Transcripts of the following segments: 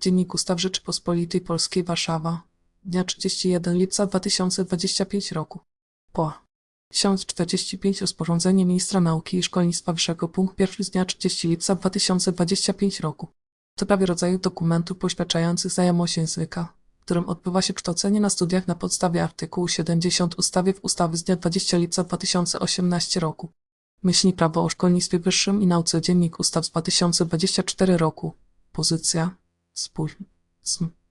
Dziennik Ustaw Rzeczypospolitej Polskiej Warszawa. Dnia 31 lipca 2025 roku. Po. 1045 Rozporządzenie Ministra Nauki i Szkolnictwa Wyższego punkt pierwszy z dnia 30 lipca 2025 roku. To prawie rodzaju dokumentów poświadczających znajomość języka, którym odbywa się kształcenie na studiach na podstawie artykułu 70 ustawy w ustawy z dnia 20 lipca 2018 roku. Myśli prawo o szkolnictwie wyższym i nauce Dziennik Ustaw z 2024 roku. Pozycja. Spójrz.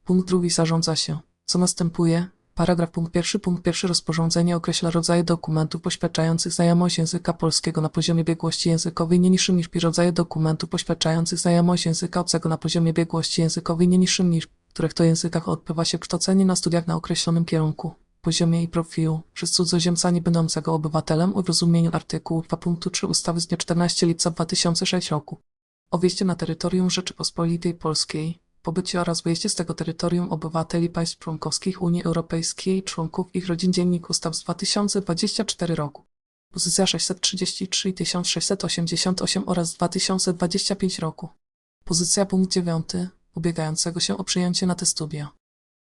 Punkt drugi zarządza się. Co następuje? Paragraf punkt pierwszy. Punkt pierwszy rozporządzenie określa rodzaje dokumentów poświadczających znajomość języka polskiego na poziomie biegłości językowej nie niższym niż rodzaje dokumentów poświadczających znajomość języka obcego na poziomie biegłości językowej nie niższym niż, których to językach odbywa się kształcenie na studiach na określonym kierunku, poziomie i profilu przez cudzoziemca nie będącego obywatelem w rozumieniu artykułu 2 punktu 3 ustawy z dnia 14 lipca 2006 roku o wjeździe na terytorium Rzeczypospolitej Polskiej, pobycie oraz wyjeździe z tego terytorium obywateli państw członkowskich Unii Europejskiej członków ich rodzin Dziennik Ustaw z 2024 roku. Pozycja 633 i 1688 oraz z 2025 roku. Pozycja punkt 9. Ubiegającego się o przyjęcie na te studia.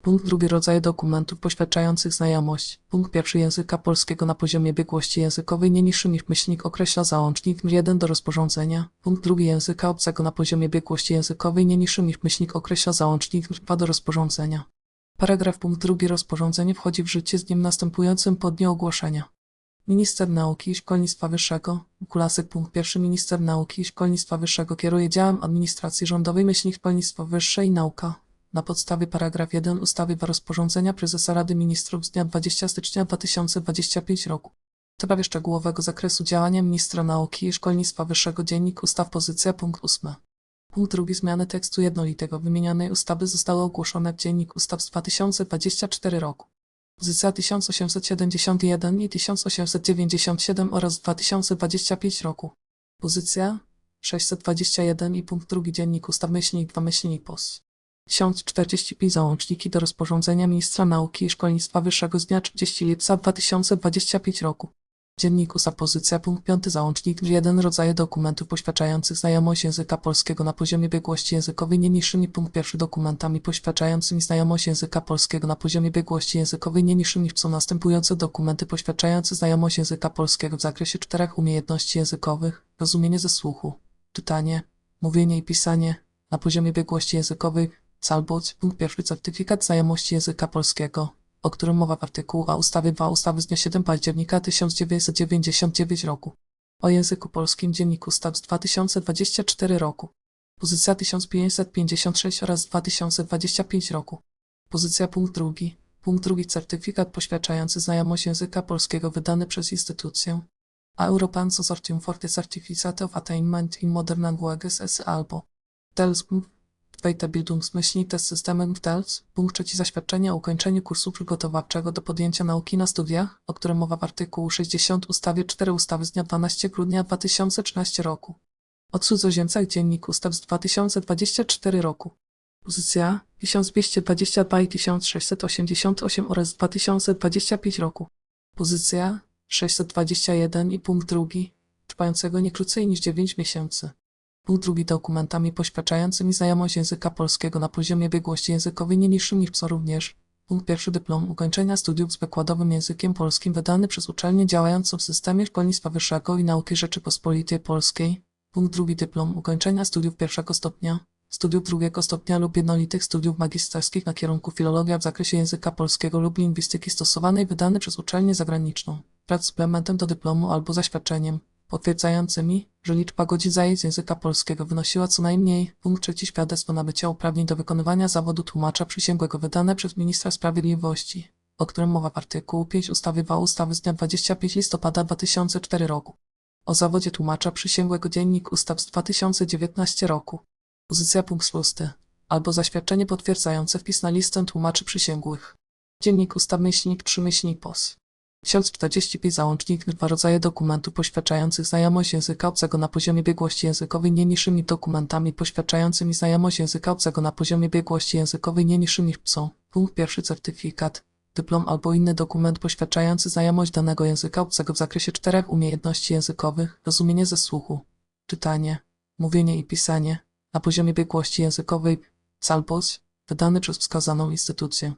Punkt drugi rodzaje dokumentów poświadczających znajomość. Punkt pierwszy języka polskiego na poziomie biegłości językowej nie niższym niż myślnik określa załącznik 1 do rozporządzenia. Punkt drugi języka obcego na poziomie biegłości językowej nie niższym niż myślnik określa załącznik 2 do rozporządzenia. Paragraf punkt drugi rozporządzenie wchodzi w życie z dniem następującym po dniu ogłoszenia. Minister Nauki i Szkolnictwa Wyższego, Kulasek punkt pierwszy Minister Nauki i Szkolnictwa Wyższego kieruje działem administracji rządowej myślnik Szkolnictwo Wyższe i Nauka na podstawie paragraf 1 ustawy 2 rozporządzenia prezesa Rady Ministrów z dnia 20 stycznia 2025 roku. W sprawie szczegółowego zakresu działania ministra nauki i szkolnictwa wyższego dziennik ustaw pozycja punkt 8. Punkt drugi zmiany tekstu jednolitego wymienionej ustawy zostały ogłoszone w dziennik ustaw z 2024 roku. Pozycja 1871 i 1897 oraz 2025 roku. Pozycja 621 i punkt drugi dziennik ustaw myślnik 2 myślnik POS. 1045 załączniki do rozporządzenia Ministra Nauki i Szkolnictwa Wyższego z dnia 30 lipca 2025 roku. Dziennik USA pozycja punkt 5 załącznik 1 rodzaje dokumentów poświadczających znajomość języka polskiego na poziomie biegłości językowej nie niższymi punkt pierwszy dokumentami poświadczającymi znajomość języka polskiego na poziomie biegłości językowej nie niższym niż są następujące dokumenty poświadczające znajomość języka polskiego w zakresie czterech umiejętności językowych, rozumienie ze słuchu, czytanie, mówienie i pisanie na poziomie biegłości językowej Calbot, punkt pierwszy certyfikat znajomości języka polskiego, o którym mowa w artykułu A ustawy 2 ustawy z dnia 7 października 1999 roku. O języku polskim Dziennik Ustaw z 2024 roku. Pozycja 1556 oraz 2025 roku. Pozycja punkt drugi. Punkt drugi certyfikat poświadczający znajomość języka polskiego wydany przez instytucję. A European Consortium for the Certificate of Attainment in Modern Languages S. albo TELS Weiterbildungsmyślnik des Systemem TELS, punkt trzeci zaświadczenie o ukończeniu kursu przygotowawczego do podjęcia nauki na studiach, o którym mowa w artykułu 60 ustawie 4 ustawy z dnia 12 grudnia 2013 roku. O cudzoziemcach Dziennik Ustaw z 2024 roku. Pozycja 1222 i 1688 oraz 2025 roku. Pozycja 621 i punkt drugi, trwającego nie krócej niż 9 miesięcy. Punkt drugi dokumentami poświadczającymi znajomość języka polskiego na poziomie biegłości językowej nie niższym niż również. Punkt pierwszy dyplom ukończenia studiów z wykładowym językiem polskim wydany przez uczelnię działającą w systemie szkolnictwa wyższego i nauki Rzeczypospolitej Polskiej. Punkt drugi dyplom ukończenia studiów pierwszego stopnia, studiów drugiego stopnia lub jednolitych studiów magisterskich na kierunku filologia w zakresie języka polskiego lub lingwistyki stosowanej wydany przez uczelnię zagraniczną. Prac suplementem do dyplomu albo zaświadczeniem potwierdzającymi, że liczba godzin zajęć języka polskiego wynosiła co najmniej trzeci świadectwo nabycia uprawnień do wykonywania zawodu tłumacza przysięgłego wydane przez ministra sprawiedliwości, o którym mowa w artykułu 5 ustawy WA ustawy z dnia 25 listopada 2004 roku. O zawodzie tłumacza przysięgłego dziennik ustaw z 2019 roku. Pozycja punkt szósty. Albo zaświadczenie potwierdzające wpis na listę tłumaczy przysięgłych. Dziennik ustaw myślnik 3 myślnik POS. 1045 załącznik dwa rodzaje dokumentów poświadczających znajomość języka obcego na poziomie biegłości językowej nie niższymi dokumentami poświadczającymi znajomość języka obcego na poziomie biegłości językowej nie niższym niż są. Punkt pierwszy certyfikat, dyplom albo inny dokument poświadczający znajomość danego języka obcego w zakresie czterech umiejętności językowych, rozumienie ze słuchu, czytanie, mówienie i pisanie, na poziomie biegłości językowej, Salpos, wydany przez wskazaną instytucję.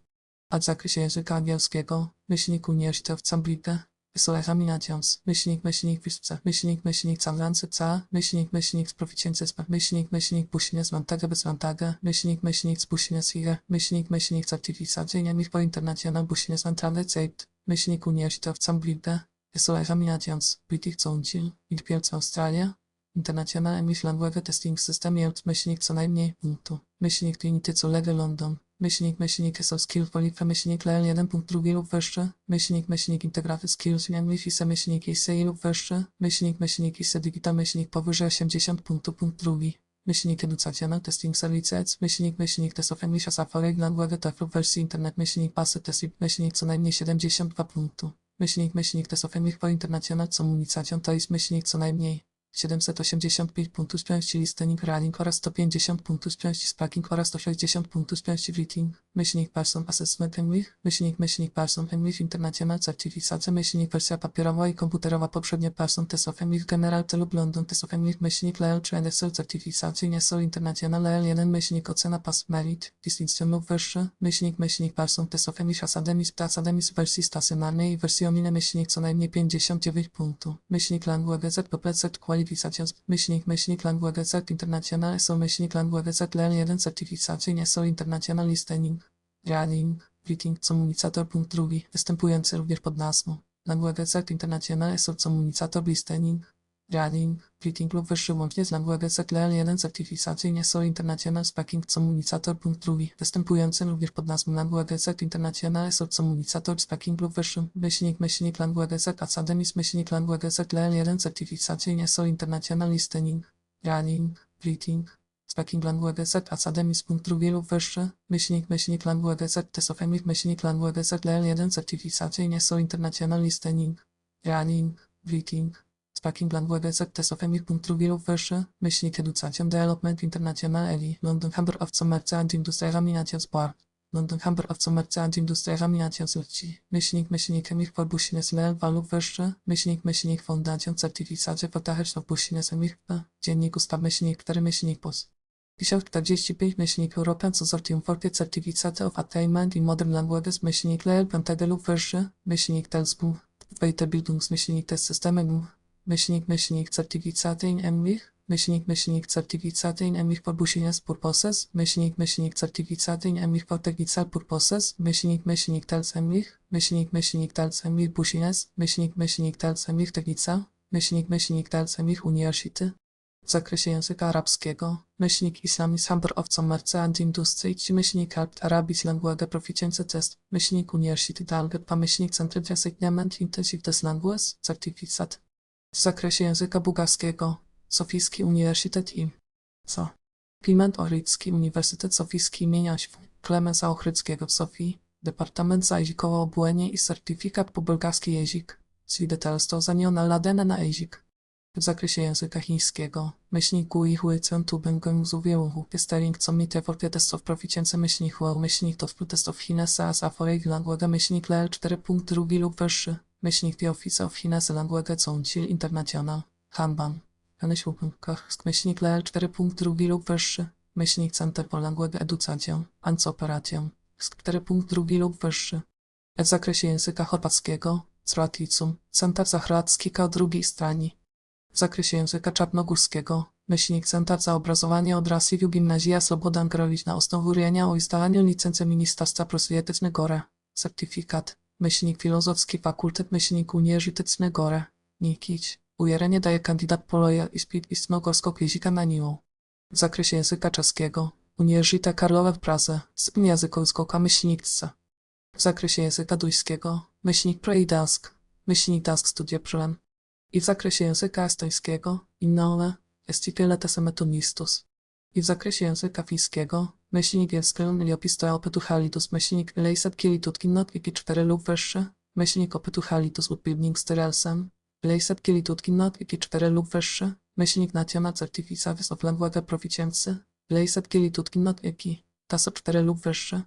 W zakresie języka angielskiego, myślnik Uniwersytet w Cambridge, Examinations, myślnik, myślnik, Wisce, myślnik, myślnik, Camlancy, ca, myślnik, myślnik, Proficiences, myślnik, myślnik, Busines, Mantage, Besmantage, myślnik, myślnik, Busines, Hige, myślnik, myślnik, Certificacyjnie, Michpo International, Busines, Mantrale, Zeit, myślnik Uniwersytet w Cambridge, Examinations, British Council, Ilpielc, Australia, International English Language Testing System jest myślnik co najmniej punktu. Myślnik co lewy London. Myślnik myślnik SO Skill Polife myślnik LL 1.2 lub wyższy. Myślnik myślnik Integraty Skills English ISE myślnik ISE lub wyższy. Myślnik myślnik ISE Digital myślnik powyżej 80 punktu punkt drugi. Myślnik Educational Testing Services, myślnik myślnik Test of English as a Foreign Language Test lub wersji Internet myślnik Pasy Test myślnik co najmniej 72 punktu. Myślnik myślnik Test of English for International Communication to jest myślnik co najmniej 785 punktów szczęści listening running oraz 150 punktów szczęści sparking oraz 160 punktów szczęści reading. Myślnik person assessment English, myślnik myślnik person English international certificacja, myślnik wersja papierowa i komputerowa poprzednie person test of English general lub London test of English myślnik LL czy NSL certificacja nie są international LL1 myślnik ocena pass merit, distinction lub wyższy, myślnik myślnik person test of English academis academis w wersji stacjonarnej i wersji omine myślnik co najmniej 59 punktów. Myślnik language z PPZ kwalifikacjons, myślnik myślnik language international są myślnik language z LL1 certyfikacja nie są international listening. Reading, reading, comunicator punkt drugi, występujący również pod nazwą. Language Cert International jest comunicator listening. Reading, reading lub wyższy łącznie z Language Cert LL1 certyfikacyjnie są International Speaking Comunicator punkt drugi, występujący również pod nazwą Language Cert International jest comunicator speaking lub wyższy myślnik myślnik Language Cert Academis myślnik Language Cert LL1 certyfikacyjnie są International Listening. Reading, reading, Speaking Language Set Academis punkt drugi lub wyższy, myślnik myślnik Language Set Tesofemik myślnik Language Set LL1 certyfikacyjnie są International Listening, Reading, Reading, Language Set Tesofemik punkt drugi lub wyższy, myślnik Education Development International ELI, London Chamber of Commerce and Industry Examinations Bar, London Chamber of Commerce and Industry Examinations LC, myślnik myślnik Emich for Business lub wyższy, myślnik myślnik for Tahers of Business Emich, dziennik ustaw myślnik 4 myślnik POS. 1045 myślnik European Consortium for the Certificate of Attainment in Modern Languages myślnik 5 lub wyższy, myślnik Telsbum, Weiterbildungs myślnik Test Systemem, myślnik myślnik Certificate in English, myślnik myślnik Certificate in English for Business Purposes, myślnik myślnik Certificate in English for Technical Purposes, myślnik myślnik Tels English, myślnik myślnik Tels English Business, myślnik myślnik Tels English Technica, myślnik myślnik Tels English University, w zakresie języka arabskiego, myślnik Islamis Chamber of Commerce and Industry, myślnik Alpt Arabis Language Proficiency Test, myślnik University Dalget, myślnik Centrum Enseignement Intensive Test Language, Certificat zakresie języka bułgarskiego Sofijski Uniwersytet im. „Za”: Kliment Ohrydzki Uniwersytet Sofijski im. Klemensa Ohrydzkiego w Sofii, Departament za jezikowe obuenie i certyfikat po bułgarski jezik (Świadectwo zamiona ladene na jezik) w zakresie języka chińskiego Myślnik Uichły Centrum Gymnazjum Piestering.com i Tewor Piedestów Proficience Myślnik Ur Myślnik Dot Protestów Chinesa Asaforej Glangłega Myślnik Lel 4.2 lub wyższy myślnik the office of Chinese language council international, Hanban. Pany śłupkach, myślnik lel 4.2 lub wyższy, myślnik Center for Language Education, Ancoperację, 4.2 lub wyższy. W zakresie języka chorwackiego, Sraticum, Center Zachradzki o drugiej stronie. W zakresie języka czarnogórskiego, myślnik Centar za obrazowanie od Rasiviu Gimnazja Slobodan Grolić na osnowienia o izdaniu licencji Ministerstwa Proswietyczne Gore. Certyfikat. Myślnik Filozofski Fakultet Myślnik Uniwersytecny Gore. Nikić. Ujerenie daje kandydat poloja i spit istnogorskiego języka na nią. W zakresie języka czeskiego, Uniwersytet Karlowa w Pradze, Syn językowisko myślnikce. W zakresie języka duńskiego, myślnik Preidask, myślnik Dask Studia Przylen i w zakresie języka estońskiego innone estifile tesemetonistus. I w zakresie języka fińskiego myślnik wielskym liopistoi opetuchalitus myślnik lejset kilitutkinnot wiki 4 lub wyższy myślnik opetuchalitus utbildning styrelsem lejset kilitutkinnot wiki 4 lub wyższy myślnik nationa certificavis of language proficiency lejset kilitutkinnot wiki tasop 4 lub wyższy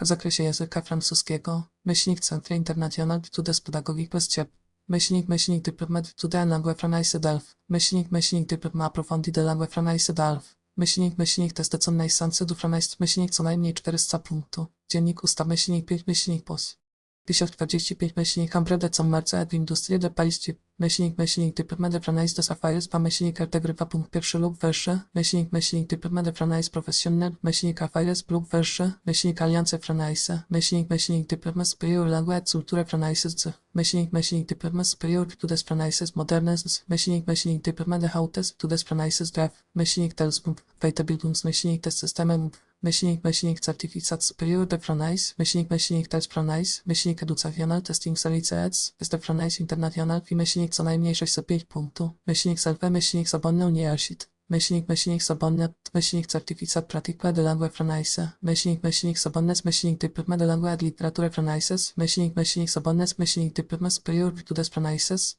w zakresie języka francuskiego myślnik Centre International d'Etudes Pedagogiques Ciep myślnik, myślnik, dyplomat, tutaj langue française d'Alf, myślnik, myślnik, dyplom approfondi de langue française d'Alf, myślnik, myślnik, testy co najsancy du franajst, myślnik co najmniej 400 punktów, dziennik ustaw, myślnik 5, myślnik pos. 1045 myślnik Ambrede co marce w industrii de paliście, myślnik, myślnik, dyploma de franajst de safires, pa myślnik artegrywa punkt pierwszy lub wyższy, myślnik, myślnik, dyploma de franajst profesjonal, myślnik afires lub wyższy, myślnik aliance franajse, myślnik, myślnik, dyploma superior langue cultura franajses, myślnik, myślnik, dyploma superior tudes franajses modernes, myślnik, myślnik, dyploma de hautes tudes franajses def, myślnik telsbum, weiterbildungs, myślnik des systemem, myślnik, myślnik, certifikat superior de franais, myślnik, myślnik, test franais, myślnik, educacjonal, testing saliceec, jest de franais international, i myślnik co najmniej 605 punktów, myślnik selfe, myślnik sabonny uniarsit, myślnik, myślnik, sabonne, myślnik, certifikat pratique de langue franaise, myślnik, myślnik, sabonnes, myślnik, dyploma de langue ad literature franaises, myślnik, myślnik, sabonnes, myślnik, dyploma superior virtudes franaises,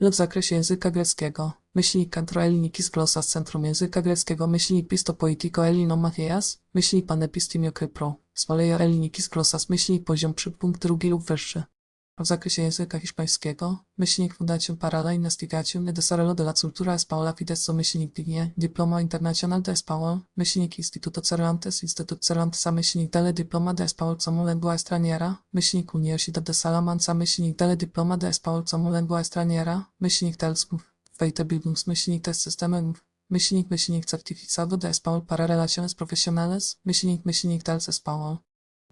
lub w zakresie języka greckiego. Myślnik Kantroelinikis Glosas Centrum Języka Greckiego Myślnik Pisto Poetiko Elino Matthias Myślnik Panepistimio Kypro Zwaleja Elinikis Glosas Myślnik Poziom przy punkt drugi lub wyższy. W zakresie języka hiszpańskiego Myślnik Fundación para la Investigación de Desarrollo de la Cultura Española Fideso Myślnik Dignie Diploma Internacional de Español Myślnik Instituto Cervantes Instytut Cervantesa Myślnik Dele Diploma de Español como Lengua Extranjera Myślnik Universidad de Salamanca Myślnik Dele Diploma de Español como Lengua Extranjera Myślnik Telsmów Systemem Myślnik Myślnik Certificado de Español para Relaciones Profesionales Myślnik Dels Español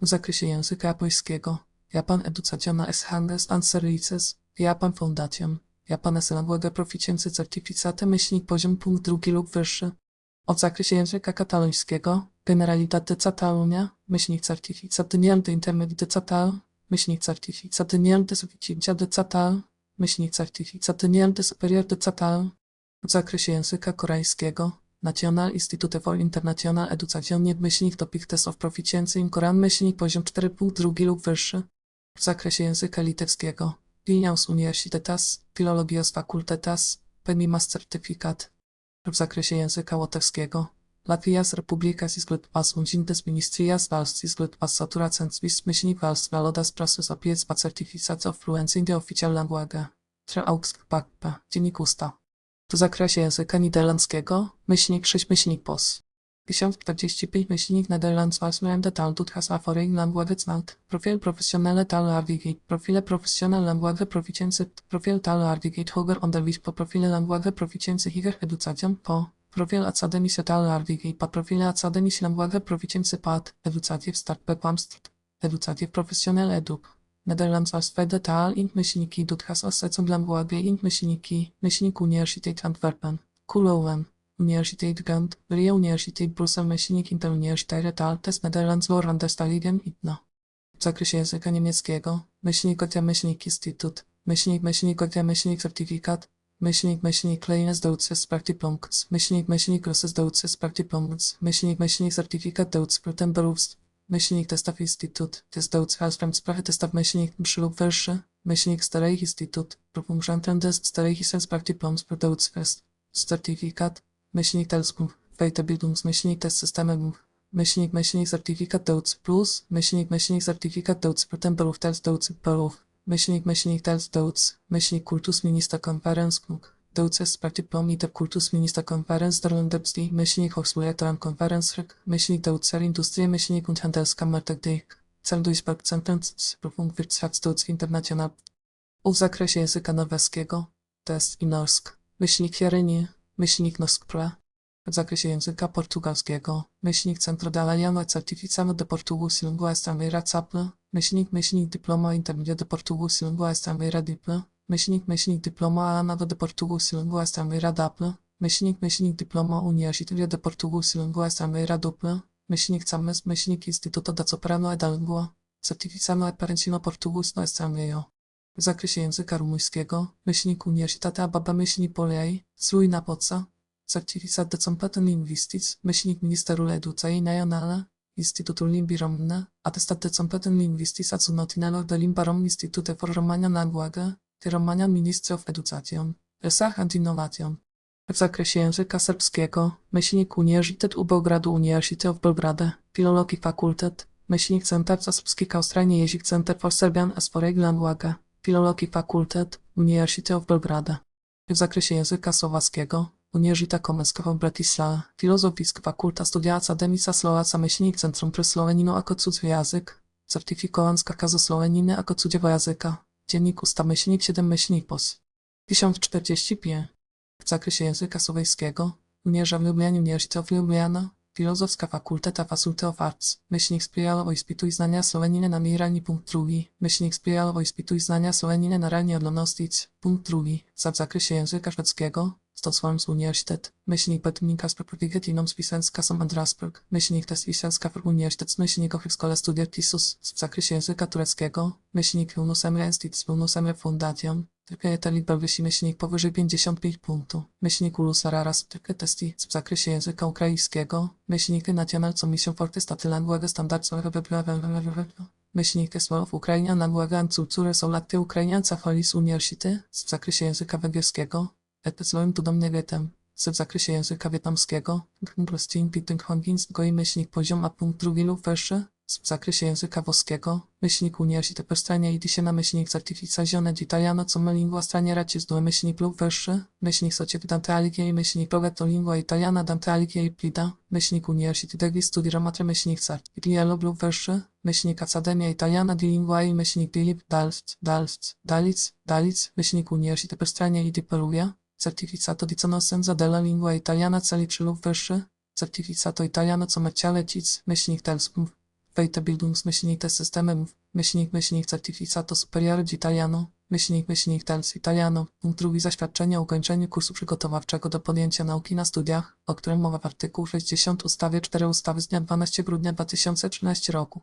w zakresie języka japońskiego Japan Educationa es Handes and Services. Japan Foundation. Japan es Language Proficiency Certificate myślnik poziom punkt drugi lub wyższy. O zakresie języka katalońskiego Generalitat de Catalunya. Myślnik Certificate Niel de Intermedi de Catal myślnik Certificate Niel de Suficiencia de Catal Certificate Niel de Superior de Catal w zakresie języka koreańskiego. National Institute for International Education myślnik Topic Test of Proficiency in Korean myślnik poziom 4 punkt drugi lub wyższy w zakresie języka litewskiego. Vilnius Universitetas Filologios Facultetas Pemimas Certifikat w zakresie języka łotewskiego Latvijas Republikas Izglitpas Unzintes Ministrijas Valsts Izglitpas Saturacensvis myślnik Valsts Valodas Prasus Opiecpa Certificat of Fluency in the Official Language Tre Augsburg Dziennik Usta w zakresie języka niderlandzkiego myślnik 6 myślnik POS 1045 myślnik Nederlands Walsmende Taal doet has foreign language znalt. Profiel professionele taal Ardigate. Profile professional language proficiency. Profiel taal Ardigate hoger onderwijs po profile language proficiency higer educatian po. Profiel academische taal Ardigate. Pa profile academische language proficiency pat. Educatief start bekwamst. Educatief professional eduk. Nederlands was tweede taal in myślniki doet has osecą language in myślniki. Myślnik Universiteit Antwerpen. Kulowen. Universiteit Gent, Vrije Universiteit Brussel myślnik Interuniversiteit Altes Nederlands Woordenstaligen Itno. W zakresie języka niemieckiego myślnik Gotia myślnik Instytut, myślnik myślnik Certifikat, myślnik myślnik Kleines Deutsches Praktikpunkt, myślnik myślnik Grosses Deutsches Praktikpunkt, myślnik myślnik Certifikat Deutsch Berufs, myślnik Testaw Instytut, Test Deutsch als Fremdsprache Testaw myślnik przy lub wyższy, myślnik Starej Instytut, Propunkt des Starej Praktikpunkt Deutsch Fest, Certifikat, myślnik Telsków, Weiterbildungs, myślnik test systemem, myślnik, myślnik certifikat Deutsch Plus, myślnik, myślnik certifikat Deutsch Tempelów Tels Deutsch Pelów, Minister Conference, Deutsches Praktikum der Kultus Minister Conference der Länderbstie, myślnik Hochschulleiteran Conference, myślnik Deutscher Industrie, myślnik und Handelskammer Technik, Cel Duisburg Zentrum Prüfung Wirtschaftsdeutsch International. W zakresie języka norweskiego, test i norsk, myślnik Jerynie, myślnik Noskpre, w zakresie języka portugalskiego, myślnik Centro de Lengua Certificado de Portugués y Lengua Estrangeira CAPLE, myślnik, myślnik Diploma Intermedio de Portugués y Lengua Estrangeira DIPLE, myślnik, myślnik Diploma Alanado de Portugués y Lengua Estrangeira DAPLE, myślnik, myślnik Diploma Universitario de Portugués y Lengua Estrangeira DUPLE, myślnik CAMES, myślnik Instituto da Soprano e da Lengua, Certificado Apparencino Portugués no Estrangeiro. W zakresie języka rumuńskiego, myślnik Universitatea Baba myślnik Polei, Sui na Poca, Certificat de Competen Linguistics, myślnik Ministerul Educației Naționale, Institutul Limbii Române, Atestat de Competen Linguistics a Cunotinelor de Limba Rom Institute for Romanian Language, de Romanian Ministry of Education, Research and Innovation. W zakresie języka serbskiego, myślnik Uniwersytet u Beogradu Uniwersytet of Belgrade, Filologii Fakultet, myślnik Center za Srbskich Australii Jezik Center for Serbian as Foreign Language, Filologii Fakultet, Uniwersytet w Belgrade. W zakresie języka słowackiego, Uniwersytet Komenskiego w Bratislava, Filozofisk Fakulta Studia Akademicza Slovaca Myślnik Centrum pre Sloveninu ako cudzwy język, certyfikowan z Kakazu Sloveniny ako cudziewo języka, Dziennik Usta Myślnik 7 Myślnik POS. 1045. W zakresie języka słoweńskiego, Uniwersytet w Lublianie, Uniwersytet Ljubljana, Filozofska Fakulteta Faculty of Arts, myślnik sprzyjalo ispituj znania Sloveniny na miralni punkt drugi, myślnik sprzyjalo ispituj znania Sloveniny na ranie odlonostic, punkt drugi, za w zakresie języka szwedzkiego, Stockholms Universitet, myślnik Petminka z Svisenska som Andrasburg, myślnik Test Wiselska w Uniwersytet myślnik Ochryskole Studier Tisus, w zakresie języka tureckiego, myślnik Vilnus Emre Institut Vilnus Emre Fundation, Trykieta liczba wysi myślnik powyżej 55 punktów. Myślnik Ulus Araras Trykie testi w zakresie języka ukraińskiego. Myślnik National Commission for Testy Language Standard Myślnik Słow Ukraina Language Culture są latte Ukrainianca Folis University w zakresie języka węgierskiego. Epizloim Tudomny Wietem w zakresie języka wietnamskiego. Poziom a punkt drugi lub wyższy w zakresie języka włoskiego, myślnik Uniwersytet per stronie i na myślnik certificazione di italiano come lingua straniera ci zdue lub wyższy, Dante Alighieri progetto lingua italiana Dante Alighieri plida, degli studi ramatre myślnik certificazione lub wyższy, Academia Italiana di Lingua i myślnik Dilip Dalst, Dalst, Dalic, Dalic, myślnik Uniwersytet per stronie i di Perugia, certificato di conoscenza della lingua italiana celi przy lub wyższy, certificato italiano come cialecic, myślnik Telsum, Weiterbildungsmyślnik des Systemów, myślnik, myślnik Certificato Superiore di Italiano, myślnik, myślnik Tels Italiano, punkt drugi zaświadczenie o ukończeniu kursu przygotowawczego do podjęcia nauki na studiach, o którym mowa w artykułu 60 ustawie 4 ustawy z dnia 12 grudnia 2013 roku.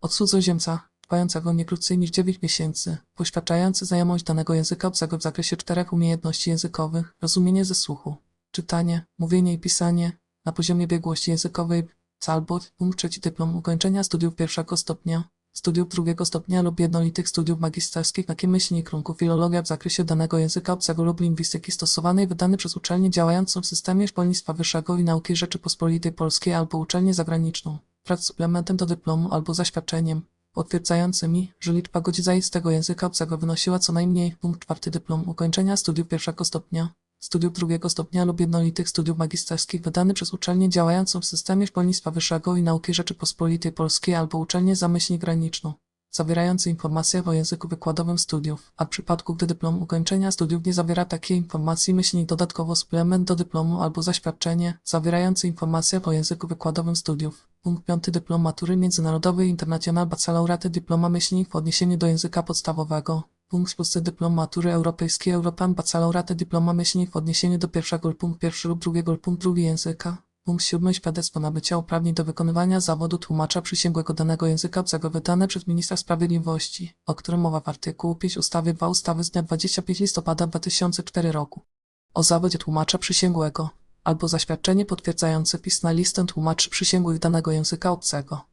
Od cudzoziemca, trwającego nie krócej niż 9 miesięcy, poświadczający znajomość danego języka obcego w zakresie czterech umiejętności językowych, rozumienie ze słuchu, czytanie, mówienie i pisanie, na poziomie biegłości językowej, Calbot, punkt trzeci dyplom ukończenia studiów pierwszego stopnia, studiów drugiego stopnia lub jednolitych studiów magisterskich na myślnik kierunku filologia w zakresie danego języka obcego lub lingwistyki stosowanej wydany przez uczelnię działającą w systemie szkolnictwa wyższego i nauki Rzeczypospolitej Polskiej albo uczelnię zagraniczną, z suplementem do dyplomu albo zaświadczeniem potwierdzającymi, że liczba godzin zaistego języka obcego wynosiła co najmniej punkt czwarty dyplom ukończenia studiów pierwszego stopnia, studiów drugiego stopnia lub jednolitych studiów magisterskich wydany przez uczelnię działającą w systemie szkolnictwa wyższego i nauki Rzeczypospolitej Polskiej albo uczelnię zamyślnie graniczną, zawierający informacje o języku wykładowym studiów, a w przypadku gdy dyplom ukończenia studiów nie zawiera takiej informacji myślnik dodatkowo suplement do dyplomu albo zaświadczenie zawierające informacje o języku wykładowym studiów. Punkt 5 dyplom matury międzynarodowej International Baccalaureate dyploma myślnik w odniesieniu do języka podstawowego. Punkt szósty dyplom matury europejskiej Europan Baccalaureate dyploma myślnik w odniesieniu do pierwszego punkt pierwszy lub drugiego punkt drugi języka. Punkt świadectwo nabycia uprawnień do wykonywania zawodu tłumacza przysięgłego danego języka obcego wydane przez ministra sprawiedliwości, o którym mowa w artykułu 5 ustawy 2 ustawy z dnia 25 listopada 2004 roku. O zawodzie tłumacza przysięgłego albo zaświadczenie potwierdzające wpis na listę tłumaczy przysięgłych danego języka obcego.